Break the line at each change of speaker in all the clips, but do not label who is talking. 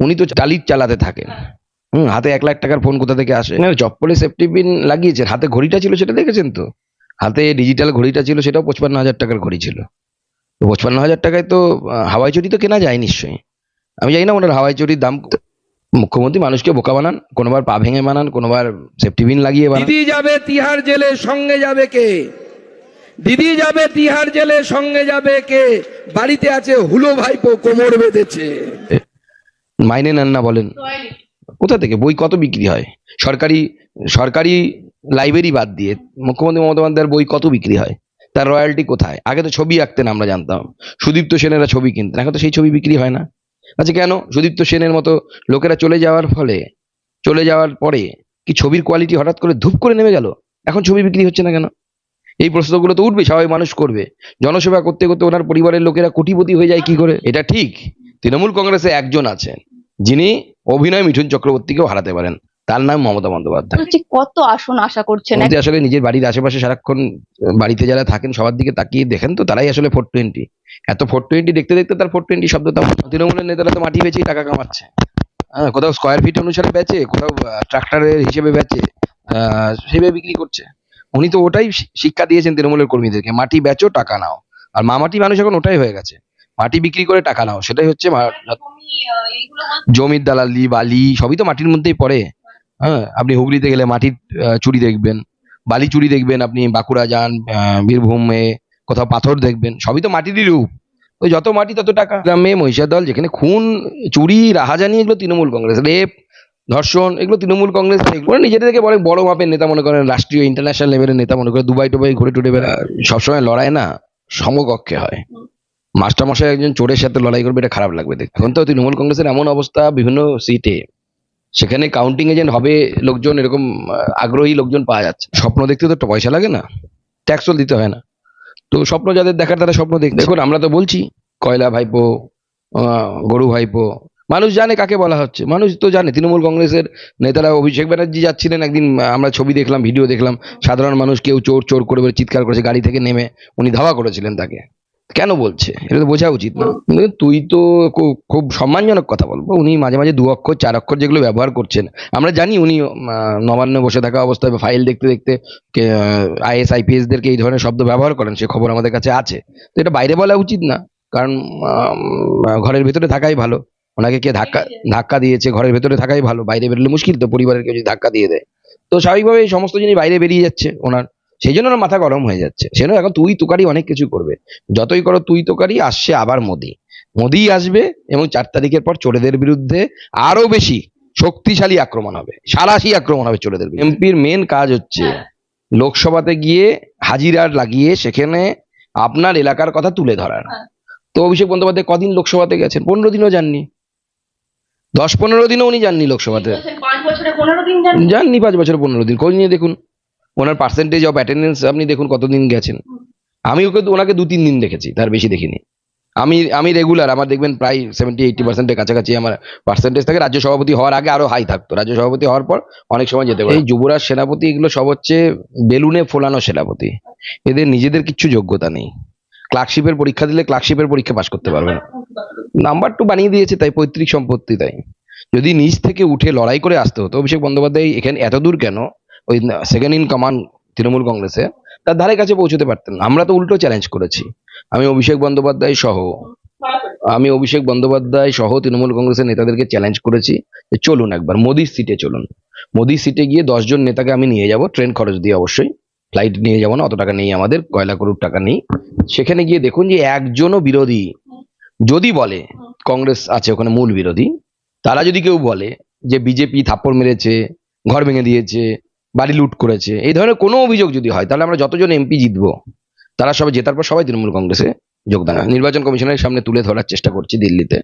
উনি তো টালির চালাতে থাকেন। হুম হাতে এক লাখ টাকার ফোন কোথা থেকে আসে? না চপ্পলে সেফটি পিন লাগিয়েছেন। হাতে ঘড়িটা ছিল সেটা দেখেছেন তো? হাতে ডিজিটাল ঘড়িটা ছিল সেটাও পঁচপান্ন হাজার টাকার ঘড়ি ছিল। তো পঁচপান্ন হাজার টাকায় তো হাওয়াই চটি তো কেনা যায় নিশ্চয়ই। আমি জানি না ওনার হাওয়াই চটির দাম মুখ্যমন্ত্রী মানুষকে বোকা বানান কোনোবার পা ভেঙে বানান কোনোবার সেফটি পিন লাগিয়ে বানান।
দিদি যাবে তিহার জেলে সঙ্গে যাবে কে? দিদি যাবে তিহার জেলে সঙ্গে যাবে কে? বাড়িতে আছে হুলো ভাইপো কোমর বেঁধেছে।
মাইনে নেন না বলেন। কোথা থেকে? বই কত বিক্রি হয়? সরকারি সরকারি লাইব্রেরি বাদ দিয়ে মুখ্যমন্ত্রী মমতা বন্দ্যোপাধ্যায়ের বই কত বিক্রি হয়? তার রয়্যালটি কোথায়? আগে তো ছবি আঁকতেন আমরা জানতাম। সুদীপ্ত সেনেরা ছবি কিনতেন, এখন তো সেই ছবি বিক্রি হয় না। আচ্ছা কেন? সুদীপ্ত সেনের মতো লোকেরা চলে যাওয়ার ফলে, চলে যাওয়ার পরে কি ছবির কোয়ালিটি হঠাৎ করে ধূপ করে নেমে গেল? এখন ছবি বিক্রি হচ্ছে না কেন? এই প্রশ্নগুলো তো উঠবে, সবাই মানুষ করবে। জনসেবা করতে করতে ওনার পরিবারের লোকেরা কোটিপতি হয়ে যায় কি করে? এটা ঠিক। তৃণমূল কংগ্রেসে একজন আছেন যিনি অভিনয় মিঠুন চক্রবর্তীকেও হারাতে পারেন। তার নাম মমতা বন্দ্যোপাধ্যায়।
কত আসন আশা করছেন?
আসলে নিজের বাড়ির আশেপাশে সারাক্ষণ বাড়িতে যারা থাকেন সবার দিকে তাকিয়ে দেখেন তো তারাই আসলে ফোর টোয়েন্টি এত ফোর টোয়েন্টি দেখতে দেখতে তার ফোর টোয়েন্টি শব্দ তৃণমূলের নেতারা তো মাটি বেচেই টাকা কামাচ্ছে। হ্যাঁ কোথাও স্কোয়ার ফিট অনুসারে বেচে কোথাও ট্রাক্টরের হিসেবে বেচে আহ, সেভাবে বিক্রি করছে। উনি তো ওটাই শিক্ষা দিয়েছেন তৃণমূলের কর্মীদেরকে মাটি বেচো টাকা নাও। আর মামাটি মানুষ এখন ওটাই হয়ে গেছে। মাটি বিক্রি করে টাকা নাও সেটাই হচ্ছে জমির দালালি বালি সবই তো মাটির মধ্যেই পড়ে। হ্যাঁ আপনি হুগলিতে গেলে মাটির চুরি দেখবেন বালি চুরি দেখবেন আপনি বাঁকুড়া যান বীরভূমে কোথাও পাথর দেখবেন সবই তো মাটিরই রূপ। ওই যত মাটি তত টাকা। গ্রামে মহিষার দল যেখানে খুন চুরি রাহাজানি এগুলো তৃণমূল কংগ্রেস রেপ ধর্ষণ এগুলো তৃণমূল কংগ্রেস এগুলো নিজেদেরকে অনেক বড় মাপের নেতা মনে করেন রাষ্ট্রীয় ইন্টারন্যাশনাল লেভেলের নেতা মনে করে দুবাই টুবাই ঘুরে টুরে বেড়ায় সবসময় লড়াই না সমকক্ষে হয়। মাস্টারমশাই একজন চোরের সাথে লড়াই করবে, এটা খারাপ লাগবে দেখতে। এখন তো তৃণমূল কংগ্রেসের এমন অবস্থা বিভিন্ন সিটে সেখানে কাউন্টিং এজেন্ট হবে, লোকজন এরকম আগ্রহী লোকজন পাওয়া যাচ্ছে। স্বপ্ন দেখতে তো একটা পয়সা লাগে না ট্যাক্সও দিতে হয় না। তো স্বপ্ন যাদের দেখার, তারা স্বপ্ন দেখ দেখুন, আমরা তো বলছি, কয়লা ভাইপো গরু ভাইপো, মানুষ জানে কাকে বলা হচ্ছে। মানুষ তো জানে, তৃণমূল কংগ্রেসের নেতারা অভিষেক ব্যানার্জি যাচ্ছিলেন একদিন, আমরা ছবি দেখলাম, ভিডিও দেখলাম, সাধারণ মানুষ কেউ চোর চোর করে চিৎকার করেছে, গাড়ি থেকে নেমে, উনি ধাওয়া করেছিলেন তাকে। কেন বলছে? এটা তো বোঝা উচিত না। তুই তো খুব সম্মানজনক কথা বলব। উনি মাঝে মাঝে দু অক্ষর চার অক্ষর যেগুলো ব্যবহার করছেন। আমরা জানি উনি নবান্নে বসে থাকা অবস্থায় ফাইল দেখতে দেখতে আইএস আইপিএস দেরকে এই ধরনের শব্দ ব্যবহার করেন। সে খবর আমাদের কাছে আছে। তো এটা বাইরে বলা উচিত না। কারণ ঘরের ভেতরে থাকাই ভালো। ওনাকে কে ধাক্কা ধাক্কা দিয়েছে ঘরের ভেতরে থাকাই ভালো। বাইরে বেরোলে মুশকিল তো পরিবারের কেউ যদি ধাক্কা দিয়ে দেয়। তো স্বাভাবিকভাবে এই সমস্ত জিনিস বাইরে বেরিয়ে যাচ্ছে ওনার। সেই জন্য মাথা গরম হয়ে যাচ্ছে। সেজন্য এখন তুই তোকারি অনেক কিছু করবে। যতই করো তুই তোকারি আসছে আবার মোদি। মোদি আসবে এবং চার তারিখের পর চোরেদের বিরুদ্ধে আরও বেশি শক্তিশালী আক্রমণ হবে। সারাশি আক্রমণ হবে চোরেদের এমপির মেন কাজ হচ্ছে লোকসভাতে গিয়ে হাজিরার লাগিয়ে সেখানে আপনার এলাকার কথা তুলে ধরার। তো অভিষেক বন্দ্যোপাধ্যায় কদিন লোকসভাতে গেছেন? পনেরো দিনও যাননি। দশ পনেরো দিনও উনি যাননি লোকসভাতে। যাননি পাঁচ বছর পনেরো দিন। খোঁজ নিয়ে দেখুন। ওনার পার্সেন্টেজ অফ অ্যাটেন্ডেন্স আপনি দেখুন কতদিন গেছেন। আমি ওকে ওনাকে দু তিন দিন দেখেছি, তার বেশি দেখিনি। আমি আমি রেগুলার আমার দেখবেন প্রায় সেভেন্টি এইটি পার্সেন্টের কাছাকাছি আমার পার্সেন্টেজ থাকে। রাজ্য সভাপতি হওয়ার আগে আরও হাই থাকতো। রাজ্য সভাপতি হওয়ার পর অনেক সময় যেতে পারে। যুবরাজ সেনাপতি এগুলো সব হচ্ছে বেলুনে ফোলানো সেনাপতি। এদের নিজেদের কিচ্ছু যোগ্যতা নেই। ক্লার্কশিপের পরীক্ষা দিলে ক্লার্কশিপের পরীক্ষা পাশ করতে পারবে না। নাম্বার টু বানিয়ে দিয়েছে, তাই পৈতৃক সম্পত্তি তাই। যদি নিচ থেকে উঠে লড়াই করে আসতে হতো, অভিষেক বন্দ্যোপাধ্যায় এখানে এত দূর কেন ওই সেকেন্ড ইন কমান্ড তৃণমূল কংগ্রেসে, তার ধারে কাছে পৌঁছতে পারতেন আমরা তো উল্টো চ্যালেঞ্জ করেছি। আমি অভিষেক বন্দ্যোপাধ্যায় সহ, আমি অভিষেক বন্দ্যোপাধ্যায় সহ তৃণমূল কংগ্রেসের নেতাদেরকে চ্যালেঞ্জ করেছি যে চলুন একবার, মোদির সিটে চলুন। মোদির সিটে গিয়ে দশজন নেতাকে আমি নিয়ে যাব ট্রেন খরচ দিয়ে অবশ্যই। ফ্লাইট নিয়ে যাব না, অত টাকা নেই আমাদের, কয়লা করুর টাকা নেই। সেখানে গিয়ে দেখুন যে একজনও বিরোধী, যদি বলে কংগ্রেস আছে ওখানে মূল বিরোধী, তারা যদি কেউ বলে যে বিজেপি থাপ্পড় মেরেছে, ঘর ভেঙে দিয়েছে বাড়ি লুট করেছে। এই ধরনের কোনো অভিযোগ যদি হয়, তাহলে আমরা যতজন এমপি জিতবো, তারা সবাই জেতার পর সবাই তৃণমূল কংগ্রেসে যোগদান নির্বাচন কমিশনের সামনে তুলে ধরার চেষ্টা করছি দিল্লিতে।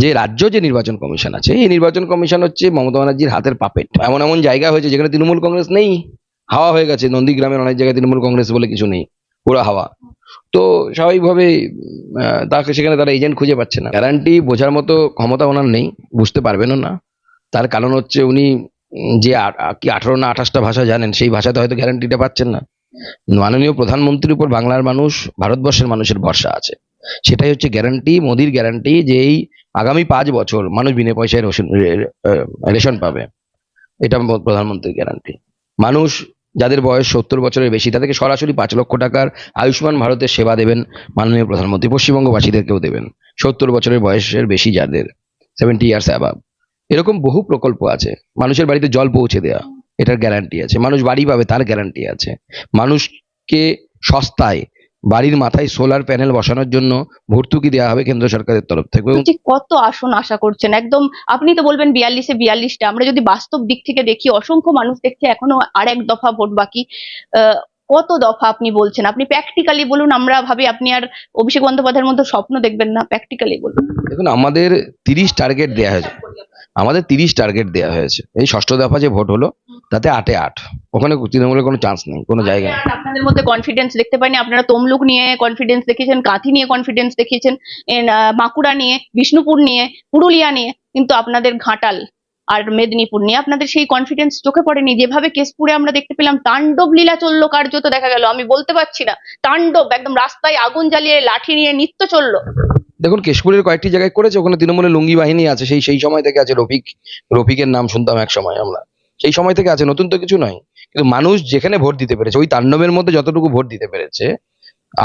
যে রাজ্য যে নির্বাচন কমিশন আছে, এই নির্বাচন কমিশন হচ্ছে মমতা ব্যানার্জির হাতের পাপেট। এমন এমন জায়গা হয়েছে যেখানে তৃণমূল কংগ্রেস নেই। হাওয়া হয়ে গেছে, নন্দীগ্রামের অনেক জায়গায় তৃণমূল কংগ্রেস বলে কিছু নেই। পুরো হাওয়া। তো স্বাভাবিকভাবে তাকে সেখানে তারা এজেন্ট খুঁজে পাচ্ছে না। গ্যারান্টি বোঝার মতো ক্ষমতা ওনার নেই, বুঝতে পারবেনও না। তার কারণ হচ্ছে উনি যে কি আঠারো না আঠাশটা ভাষা জানেন, সেই ভাষাতে হয়তো গ্যারান্টিটা পাচ্ছেন না। মাননীয় প্রধানমন্ত্রীর উপর বাংলার মানুষ, ভারতবর্ষের মানুষের ভরসা আছে। সেটাই হচ্ছে গ্যারান্টি মোদির গ্যারান্টি যে এই আগামী পাঁচ বছর মানুষ বিনা পয়সায় রেশন রেশন পাবে। এটা প্রধানমন্ত্রীর গ্যারান্টি মানুষ যাদের বয়স সত্তর বছরের বেশি, তাদেরকে সরাসরি পাঁচ লক্ষ টাকার আয়ুষ্মান ভারতের সেবা দেবেন মাননীয় প্রধানমন্ত্রী, পশ্চিমবঙ্গবাসীদেরকেও দেবেন। সত্তর বছরের বয়সের বেশি যাদের সেভেন্টি ইয়ার্স অ্যাবাভ এরকম বহু প্রকল্প আছে। মানুষের বাড়িতে জল পৌঁছে দেওয়া এটার গ্যারান্টি আছে। মানুষ বাড়ি পাবে, তার গ্যারান্টি আছে। মানুষকে সস্তায় বাড়ির মাথায় সোলার প্যানেল বসানোর জন্য ভর্তুকি দেওয়া হবে কেন্দ্র সরকারের তরফ থেকে।
কত আসন আশা করছেন? একদম আপনি তো বলবেন বিয়াল্লিশে বিয়াল্লিশটা। আমরা যদি বাস্তব দিক থেকে দেখি, অসংখ্য মানুষ দেখছে, এখনও আর এক দফা ভোট বাকি। কত দফা আপনি বলছেন? আপনি প্র্যাকটিক্যালি বলুন আমরা ভাবি আপনি আর অভিষেক বন্দ্যোপাধ্যায়ের মতো স্বপ্ন দেখবেন না প্র্যাকটিক্যালি বলুন।
দেখুন আমাদের তিরিশ টার্গেট দেওয়া হয়েছে। আমাদের তিরিশ টার্গেট দেওয়া হয়েছে। এই ষষ্ঠ দফা যে ভোট হলো তাতে আটে আট। ওখানে তৃণমূলের কোনো চান্স নেই কোনো জায়গায়
আর আপনাদের মধ্যে কনফিডেন্স দেখতে পাইনি। আপনারা তমলুক নিয়ে কনফিডেন্স দেখিয়েছেন কাঁথি নিয়ে কনফিডেন্স দেখিয়েছেন বাঁকুড়া নিয়ে বিষ্ণুপুর নিয়ে পুরুলিয়া নিয়ে কিন্তু আপনাদের ঘাটাল আর মেদিনীপুর নিয়ে আপনাদের সেই কনফিডেন্স চোখে পড়েনি। যেভাবে কেশপুরে আমরা দেখতে পেলাম তাণ্ডব লীলা চলল, কার্যত দেখা গেল। আমি বলতে পারছি না, তাণ্ডব একদম রাস্তায় আগুন জ্বালিয়ে লাঠি নিয়ে নৃত্য চলল।
দেখুন, কেশপুরের কয়েকটি জায়গায় করেছে, ওখানে তৃণমূলের লুঙ্গি বাহিনী আছে, সেই সেই সময় থেকে আছে রফিক, রফিকের নাম শুনতাম এক সময় আমরা। সেই সময় থেকে আছে, নতুন তো কিছু নয়। কিন্তু মানুষ যেখানে ভোট দিতে পেরেছে, ওই তাণ্ডবের মধ্যে যতটুকু ভোট দিতে পেরেছে,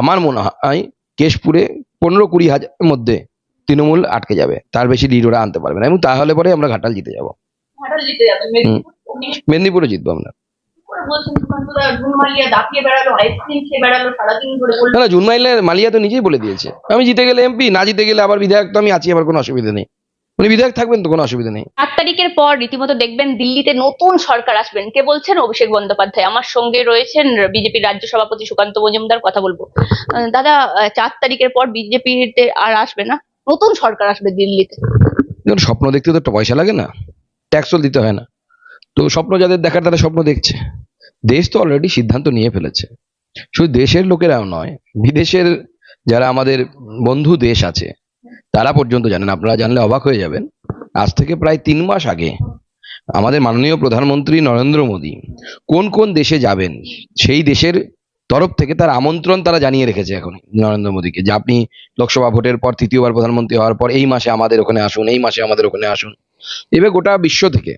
আমার মনে হয় কেশপুরে পনেরো কুড়ি হাজারের মধ্যে তৃণমূল আটকে যাবে। তার বেশি লিড ওরা আনতে পারবে না। এবং তাহলে পরে আমরা ঘাটাল জিতে যাব।
ঘাটাল জিতে যাবে। মেদিনীপুর
জিতবো আমরা।
মালিয়া
না জুন মাইলের তো নিজেই বলে দিয়েছে। আমি জিতে গেলে এমপি না জিতে গেলে আবার বিধায়ক তো আমি আছি আমার কোনো অসুবিধা নেই। উনি বিধায়ক থাকবেন তো কোনো অসুবিধা নেই।
আট তারিখের পর রীতিমতো দেখবেন দিল্লিতে নতুন সরকার আসবেন। কে বলছেন? অভিষেক বন্দ্যোপাধ্যায়। আমার সঙ্গে রয়েছেন বিজেপির রাজ্য সভাপতি সুকান্ত মজুমদার কথা বলব। আহ, দাদা চার তারিখের পর বিজেপিতে আর আসবে না? নতুন সরকার আসবে দিল্লিতে।
স্বপ্ন দেখতে তো একটা পয়সা লাগে না। ট্যাক্সও দিতে হয় না। তো স্বপ্ন যাদের দেখার, তারা স্বপ্ন দেখছে। দেশ তো অলরেডি সিদ্ধান্ত নিয়ে ফেলেছে। শুধু দেশের লোকেরাও নয়, বিদেশের যারা আমাদের বন্ধু দেশ আছে, তারা পর্যন্ত জানেন। আপনারা জানলে অবাক হয়ে যাবেন। আজ থেকে প্রায় তিন মাস আগে আমাদের মাননীয় প্রধানমন্ত্রী নরেন্দ্র মোদী কোন কোন দেশে যাবেন, সেই দেশের তরফ থেকে তার আমন্ত্রণ তারা জানিয়ে রেখেছে এখন নরেন্দ্র মোদীকে যে আপনি লোকসভা ভোটের পর তৃতীয়বার প্রধানমন্ত্রী হওয়ার পর এই মাসে আমাদের ওখানে আসুন, এই মাসে আমাদের ওখানে আসুন। এবার গোটা বিশ্ব থেকে,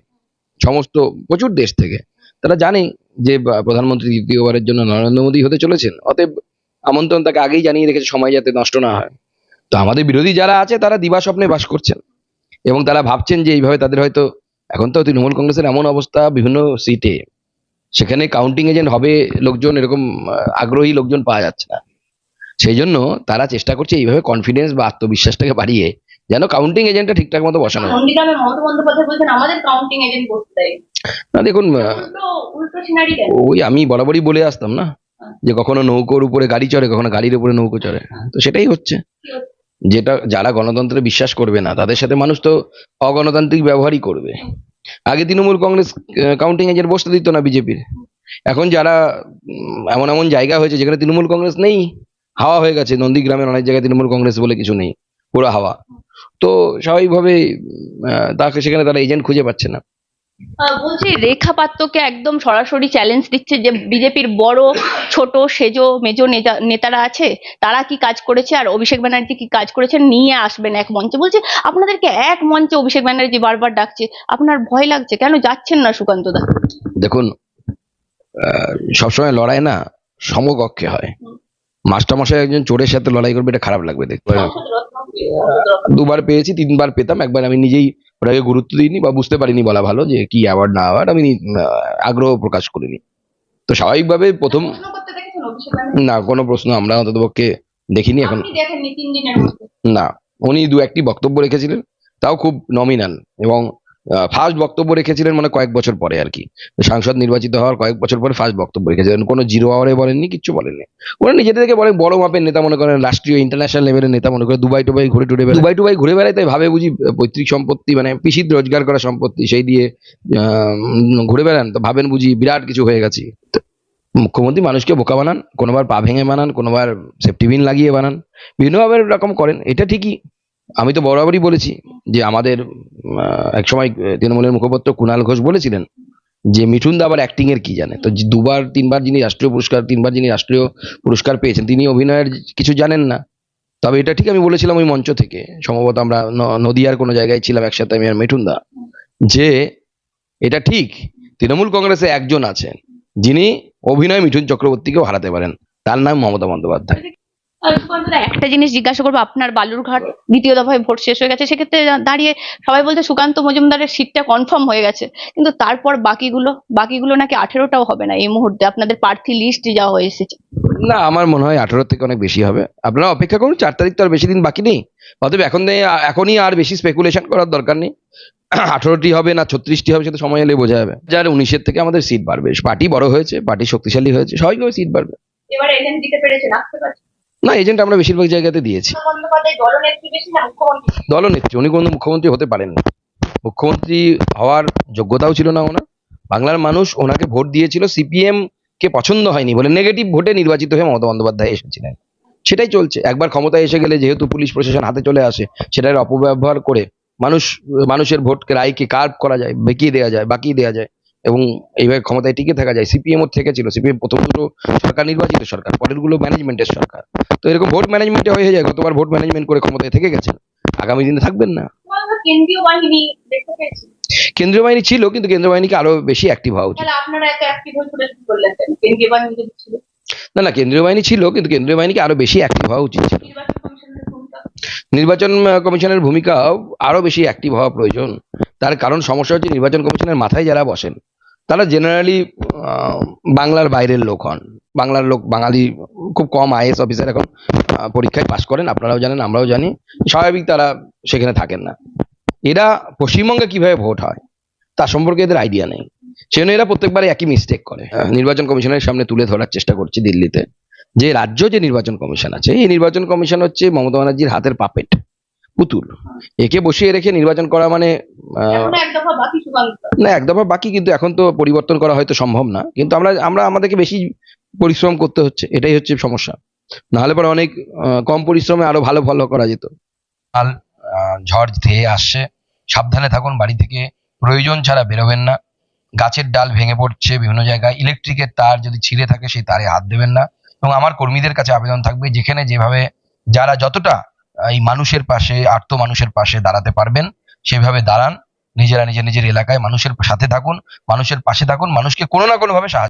সমস্ত প্রচুর দেশ থেকে, তারা জানে যে প্রধানমন্ত্রী দ্বিতীয়বারের জন্য নরেন্দ্র মোদী হতে চলেছেন। অতএব আমন্ত্রণ তাকে আগেই জানিয়ে রেখেছে সময় যাতে নষ্ট না হয়। তো আমাদের বিরোধী যারা আছে, তারা দিবা স্বপ্নে বাস করছেন। এবং তারা ভাবছেন যে এইভাবে তাদের হয়তো, এখন তো তৃণমূল কংগ্রেসের এমন অবস্থা বিভিন্ন সিটে। সেখানে কাউন্টিং এজেন্ট হবে লোকজন এরকম আগ্রহী লোকজন পাওয়া যাচ্ছে না। সেই জন্য তারা চেষ্টা করছে এইভাবে কনফিডেন্স বা আত্মবিশ্বাসটাকে বাড়িয়ে যেন কাউন্টিং এজেন্টটা ঠিকঠাক মতো বসানো না দেখুন ওই আমি বরাবরই বলে আসতাম না যে কখনো নৌকোর উপরে গাড়ি চড়ে কখনো গাড়ির উপরে নৌকো চড়ে। তো সেটাই হচ্ছে? যেটা যারা গণতন্ত্রে বিশ্বাস করবে না তাদের সাথে মানুষ তো অগণতান্ত্রিক ব্যবহারই করবে। আগে তৃণমূল কংগ্রেস কাউন্টিং এজেন্ট বসতে দিত না বিজেপির। এখন যারা এমন এমন জায়গা হয়েছে যেখানে তৃণমূল কংগ্রেস নেই, হাওয়া হয়ে গেছে। নন্দীগ্রামের অনেক জায়গায় তৃণমূল কংগ্রেস বলে কিছু নেই। পুরো হাওয়া। তো স্বাভাবিকভাবে তাকে সেখানে তারা এজেন্ট খুঁজে পাচ্ছে না।
বলছি রেখা পাত্রকে একদম সরাসরি চ্যালেঞ্জ দিচ্ছে যে বিজেপির বড় ছোট সেজো মেজো নেতা নেতারা আছে তারা কি কাজ করেছে আর অভিষেক ব্যানার্জি কি কাজ করেছেন নিয়ে আসবেন এক মঞ্চে? বলছে আপনাদেরকে এক মঞ্চে অভিষেক ব্যানার্জি বারবার ডাকছে আপনার ভয় লাগছে কেন? যাচ্ছেন না সুকান্ত দা।
দেখুন সবসময় লড়াই না সমকক্ষে হয়। মাস্টারমশাই একজন চোরের সাথে লড়াই করবে এটা খারাপ লাগবে দেখতে। দুবার পেয়েছি তিনবার পেতাম একবার আমি নিজেই ওটাকে গুরুত্ব দিইনি বা বুঝতে পারিনি বলা ভালো যে কি অ্যাওয়ার্ড না অ্যাওয়ার্ড আমি আগ্রহ প্রকাশ করিনি। তো স্বাভাবিকভাবে প্রথম না কোনো প্রশ্ন আমরা অন্তত পক্ষে দেখিনি এখন। না উনি দু একটি বক্তব্য রেখেছিলেন তাও খুব নমিনাল এবং ফার্স্ট বক্তব্য রেখেছিলেন মানে কয়েক বছর পরে আর কি। সাংসদ নির্বাচিত হওয়ার কয়েক বছর পরে ফার্স্ট বক্তব্য রেখেছিলেন। কোনো জিরো আওয়ারে বলেননি, কিচ্ছু বলেননি। ওরা নিজেদের থেকে বলে বড় মাপের নেতা মনে করেন, রাষ্ট্রীয় ইন্টারন্যাশনাল লেভেলের নেতা মনে করে দুবাই টুবাই ঘুরে টুরে দুবাই টুবাই ঘুরে বেড়ায়, তাই ভাবে বুঝি পৈতৃক সম্পত্তি মানে পিসির রোজগার করা সম্পত্তি, সেই দিয়ে ঘুরে বেড়ান। তো ভাবেন বুঝি বিরাট কিছু হয়ে গেছি। মুখ্যমন্ত্রী মানুষকে বোকা বানান, কোনোবার পা ভেঙে বানান, কোনোবার সেফটি বিন লাগিয়ে বানান। বিভিন্নভাবে এরকম করেন। এটা ঠিকই। আমি তো বরাবরই বলেছি যে আমাদের এক সময় তৃণমূলের মুখপাত্র কুণাল ঘোষ বলেছিলেন যে মিঠুন দা আবার অ্যাক্টিং এর কি জানে? তো দুবার তিনবার যিনি রাষ্ট্রীয় পুরস্কার তিনবার যিনি রাষ্ট্রীয় পুরস্কার পেয়েছেন তিনি অভিনয়ের কিছু জানেন না। তবে এটা ঠিক আমি বলেছিলাম ওই মঞ্চ থেকে। সম্ভবত আমরা নদিয়ার কোনো জায়গায় ছিলাম একসাথে আমি আর মিঠুনদা যে এটা ঠিক তৃণমূল কংগ্রেসে একজন আছেন যিনি অভিনয় মিঠুন চক্রবর্তীকেও হারাতে পারেন। তার নাম মমতা বন্দ্যোপাধ্যায়।
দা, একটা জিনিস জিজ্ঞাসা করব আপনার বালুরঘাট দ্বিতীয় দফায় ভোট শেষ হয়ে গেছে সেক্ষেত্রে দাঁড়িয়ে সবাই বলছে সুকান্ত মজুমদারের সিটটা কনফার্ম হয়ে গেছে। কিন্তু তারপর বাকিগুলো বাকিগুলো নাকি আঠেরোটাও হবে না এই মুহূর্তে আপনাদের প্রার্থী লিস্ট যা হয়ে এসেছে।
না আমার মনে হয় আঠারো থেকে অনেক বেশি হবে। আপনারা অপেক্ষা করুন চার তারিখ তো আর বেশি দিন বাকি নেই। অতএব এখন এখনই আর বেশি স্পেকুলেশন করার দরকার নেই। আঠারোটি হবে না ছত্রিশটি হবে সেটা সময় এলে বোঝা যাবে। যার উনিশের থেকে আমাদের সিট বাড়বে। পার্টি বড় হয়েছে পার্টি শক্তিশালী হয়েছে স্বাভাবিকভাবে সিট বাড়বে।
এবারে এজেন্ট দিতে পেরেছেন আসতে পারছেন
না এজেন্ট আমরা বেশিরভাগ জায়গাতে দিয়েছি।
দলনেত্রী না
উনি কোনো মুখ্যমন্ত্রী হতে পারেননি মুখ্যমন্ত্রী হওয়ার যোগ্যতাও ছিল না ওনার। বাংলার মানুষ ওনাকে ভোট দিয়েছিল সিপিএম কে পছন্দ হয়নি বলে নেগেটিভ ভোটে নির্বাচিত হয়ে মমতা বন্দ্যোপাধ্যায় এসেছিলেন। সেটাই চলছে। একবার ক্ষমতায় এসে গেলে যেহেতু পুলিশ প্রশাসন হাতে চলে আসে সেটার অপব্যবহার করে মানুষ মানুষের ভোটকে রায়কে কার্ভ করা যায় বেঁকিয়ে দেওয়া যায় বাকিয়ে দেওয়া যায়। এবং এইভাবে ক্ষমতায় টিকে থাকা যায়। সিপিএম ওর থেকে ছিল। সিপিএম প্রথম দুটো সরকার নির্বাচিত সরকার পরেরগুলো ম্যানেজমেন্টের সরকার। তো এরকম ভোট ম্যানেজমেন্টে হয়ে যায় গতবার ভোট ম্যানেজমেন্ট করে ক্ষমতায় থেকে গেছেন আগামী দিনে থাকবেন না।
কেন্দ্রীয় বাহিনী
ছিল কিন্তু কেন্দ্রীয় বাহিনীকে আরও বেশি অ্যাক্টিভ হওয়া উচিত। না না কেন্দ্রীয় বাহিনী ছিল কিন্তু কেন্দ্রীয় বাহিনীকে আরও বেশি অ্যাক্টিভ হওয়া উচিত ছিল।
নির্বাচন কমিশনের ভূমিকা?
নির্বাচন কমিশনের ভূমিকা আরও বেশি অ্যাক্টিভ হওয়া প্রয়োজন। তার কারণ সমস্যা হচ্ছে নির্বাচন কমিশনের মাথায় যারা বসেন তারা জেনারেলি বাংলার বাইরের লোক হন। বাংলার লোক বাঙালি খুব কম আইএস অফিসার এখন পরীক্ষায় পাশ করেন। আপনারাও জানেন আমরাও জানি। স্বাভাবিক তারা সেখানে থাকেন না। এরা পশ্চিমবঙ্গে কীভাবে ভোট হয় তার সম্পর্কে এদের আইডিয়া নেই। সেজন্য এরা প্রত্যেকবারে একই মিস্টেক করে। আহ, নির্বাচন কমিশনের সামনে তুলে ধরার চেষ্টা করছি দিল্লিতে। যে রাজ্য যে নির্বাচন কমিশন আছে এই নির্বাচন কমিশন হচ্ছে মমতা ব্যানার্জির হাতের পাপেট পুতুল। একে বসিয়ে রেখে নির্বাচন করা মানে না এক দফা বাকি কিন্তু এখন তো পরিবর্তন করা হয়তো সম্ভব না। কিন্তু আমরা আমরা আমাদেরকে বেশি পরিশ্রম করতে হচ্ছে এটাই হচ্ছে সমস্যা। নাহলে পরে অনেক কম পরিশ্রমে আরও ভালো ফলো করা যেত। কাল আহ, ঝড় ধেয়ে আসছে। সাবধানে থাকুন বাড়ি থেকে প্রয়োজন ছাড়া বেরোবেন না। গাছের ডাল ভেঙে পড়ছে বিভিন্ন জায়গায়। ইলেকট্রিকের তার যদি ছিঁড়ে থাকে সেই তারে হাত দেবেন না। এবং আমার কর্মীদের কাছে আবেদন থাকবে যেখানে যেভাবে যারা যতটা এই মানুষের পাশে, আর্ত মানুষের পাশে দাঁড়াতে পারবেন। সেভাবে দাঁড়ান। নিজেরা নিজের নিজের এলাকায় মানুষের সাথে থাকুন। মানুষের পাশে থাকুন। মানুষকে কোনো না কোনো ভাবে সাহায্য